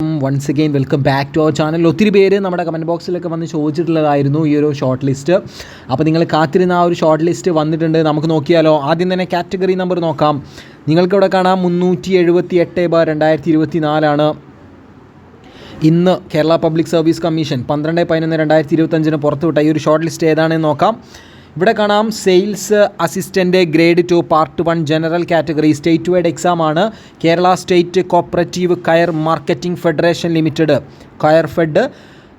Once again welcome back to our channel ഒത്തിരി പേര് നമ്മുടെ കമന്റ് ബോക്സിലൊക്കെ വന്ന് ചോദിച്ചിട്ടുള്ളതായിരുന്നു ഈ ഒരു ഷോർട്ട് ലിസ്റ്റ് അപ്പോൾ നിങ്ങൾ കാത്തിരുന്ന ആ ഒരു ഷോർട്ട് ലിസ്റ്റ് വന്നിട്ടുണ്ട്. നമുക്ക് നോക്കിയാലോ. ആദ്യം തന്നെ കാറ്റഗറി നമ്പർ നോക്കാം. നിങ്ങൾക്കിവിടെ കാണാം മുന്നൂറ്റി എഴുപത്തി എട്ട് ബാർ രണ്ടായിരത്തി ഇരുപത്തി നാലാണ് ഇന്ന് കേരള പബ്ലിക് സർവീസ് കമ്മീഷൻ പന്ത്രണ്ട് പതിനൊന്ന് രണ്ടായിരത്തി ഇരുപത്തഞ്ചിന് പുറത്തുവിട്ട ഈ ഒരു ഷോർട്ട് ലിസ്റ്റ് ഏതാണെന്ന് നോക്കാം. ഇവിടെ കാണാം sales assistant grade two part one general category state wide exam ആണ് Kerala state cooperative coir marketing federation limited. Coirfed.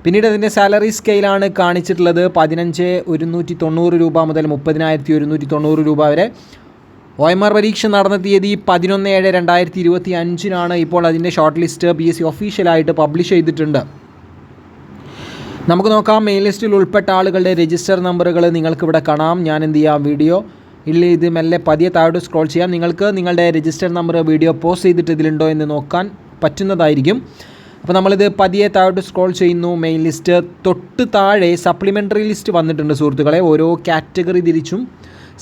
പിന്നീട് അതിന്റെ സാലറി സ്കെയിലാണ് കാണിച്ചിട്ടുള്ളത് പതിനഞ്ച് ഒരുന്നൂറ്റി തൊണ്ണൂറ് രൂപ മുതൽ മുപ്പതിനായിരത്തി ഒരുന്നൂറ്റി തൊണ്ണൂറ് രൂപ വരെ. ഒ എം ആർ പരീക്ഷ നടന്ന തീയതി പതിനൊന്ന് ഏഴ് രണ്ടായിരത്തി ഇരുപത്തി അഞ്ചിനാണ് ഇപ്പോൾ അതിന്റെ short list P S C ഒഫീഷ്യലായിട്ട് പബ്ലിഷ് ചെയ്തിട്ടുണ്ട്. നമുക്ക് നോക്കാം മെയിൽ ലിസ്റ്റിൽ ഉൾപ്പെട്ട ആളുകളുടെ രജിസ്റ്റർ നമ്പറുകൾ നിങ്ങൾക്ക് ഇവിടെ കാണാം. ഞാൻ എന്ത് ചെയ്യാം വീഡിയോ ഇല്ല ഇത് മെല്ലെ പതിയെ താഴോട്ട് സ്ക്രോൾ ചെയ്യാം. നിങ്ങൾക്ക് നിങ്ങളുടെ രജിസ്റ്റർ നമ്പർ വീഡിയോ പോസ്റ്റ് ചെയ്തിട്ട് ഇതിലുണ്ടോ എന്ന് നോക്കാൻ പറ്റുന്നതായിരിക്കും. അപ്പോൾ നമ്മളിത് പതിയെ താഴോട്ട് സ്ക്രോൾ ചെയ്യുന്നു. മെയിൻ ലിസ്റ്റ് തൊട്ട് താഴെ സപ്ലിമെന്ററി ലിസ്റ്റ് വന്നിട്ടുണ്ട് സുഹൃത്തുക്കളെ. ഓരോ കാറ്റഗറി തിരിച്ചും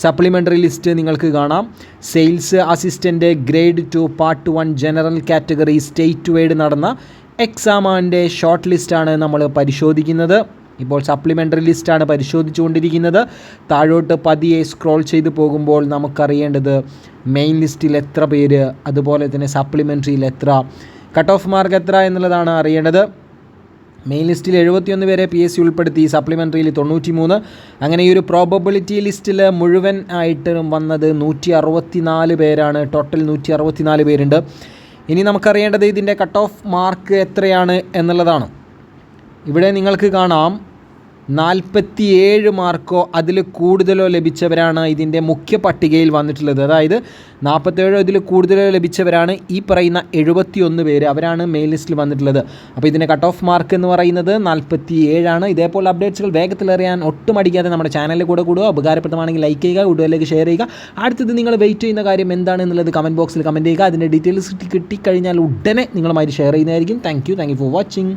സപ്ലിമെന്ററി ലിസ്റ്റ് നിങ്ങൾക്ക് കാണാം. Sales assistant grade two part one general category state wide നടന്ന എക്സാമിന്റെ ഷോർട്ട് ലിസ്റ്റാണ് നമ്മൾ പരിശോധിക്കുന്നത്. ഇപ്പോൾ സപ്ലിമെന്ററി ലിസ്റ്റാണ് പരിശോധിച്ചുകൊണ്ടിരിക്കുന്നത്. താഴോട്ട് പതിയെ സ്ക്രോൾ ചെയ്ത് പോകുമ്പോൾ നമുക്കറിയേണ്ടത് മെയിൻ ലിസ്റ്റിൽ എത്ര പേര് അതുപോലെ തന്നെ സപ്ലിമെന്ററിയിൽ എത്ര കട്ട് ഓഫ് മാർക്ക് എത്ര എന്നുള്ളതാണ് അറിയേണ്ടത്. മെയിൻ ലിസ്റ്റിൽ എഴുപത്തിയൊന്ന് പേരെ പി എസ് സി ഉൾപ്പെടുത്തി സപ്ലിമെന്ററിയിൽ തൊണ്ണൂറ്റി മൂന്ന് അങ്ങനെ ഈ ഒരു പ്രോബബിലിറ്റി ലിസ്റ്റിൽ മുഴുവൻ ആയിട്ട് വന്നത് നൂറ്റി അറുപത്തി നാല് പേരാണ്. ടോട്ടൽ നൂറ്റി അറുപത്തി നാല് പേരുണ്ട്. ഇനി നമുക്കറിയേണ്ടത് ഇതിന്റെ കട്ട് ഓഫ് മാർക്ക് എത്രയാണ് എന്നുള്ളതാണ്. ഇവിടെ നിങ്ങൾക്ക് കാണാം നാൽപ്പത്തി ഏഴ് മാർക്കോ അതിൽ കൂടുതലോ ലഭിച്ചവരാണ് ഇതിന്റെ മുഖ്യ പട്ടികയിൽ വന്നിട്ടുള്ളത്. അതായത് നാൽപ്പത്തേഴോ ഇതിൽ കൂടുതലോ ലഭിച്ചവരാണ് ഈ പറയുന്ന എഴുപത്തിയൊന്ന് പേര്. അവരാണ് മെയിൽ ലിസ്റ്റിൽ വന്നിട്ടുള്ളത്. അപ്പോൾ ഇതിന്റെ കട്ട് ഓഫ് മാർക്ക് എന്ന് പറയുന്നത് നാൽപ്പത്തി ഏഴാണ് ഇതേപോലെ അപ്ഡേറ്റ്സുകൾ വേഗത്തിൽ അറിയാൻ ഒട്ടും അടിക്കാതെ നമ്മുടെ ചാനലിൽ കൂടെ കൂടുക. ഉപകാരപ്രദമാണെങ്കിൽ ലൈക്ക് ചെയ്യുക കൂടുതലേക്ക് ഷെയർ ചെയ്യുക. അടുത്തത് നിങ്ങൾ വെയിറ്റ് ചെയ്യുന്ന കാര്യം എന്താണെന്നുള്ളത് കമന്റ് ബോക്സിൽ കമന്റ് ചെയ്യുക. അതിന്റെ ഡീറ്റെയിൽസ് കിട്ടി കിട്ടിക്കഴിഞ്ഞാൽ ഉടനെ നിങ്ങളുമായി ഷെയർ ചെയ്യുന്നതായിരിക്കും. Thank you thank you for watching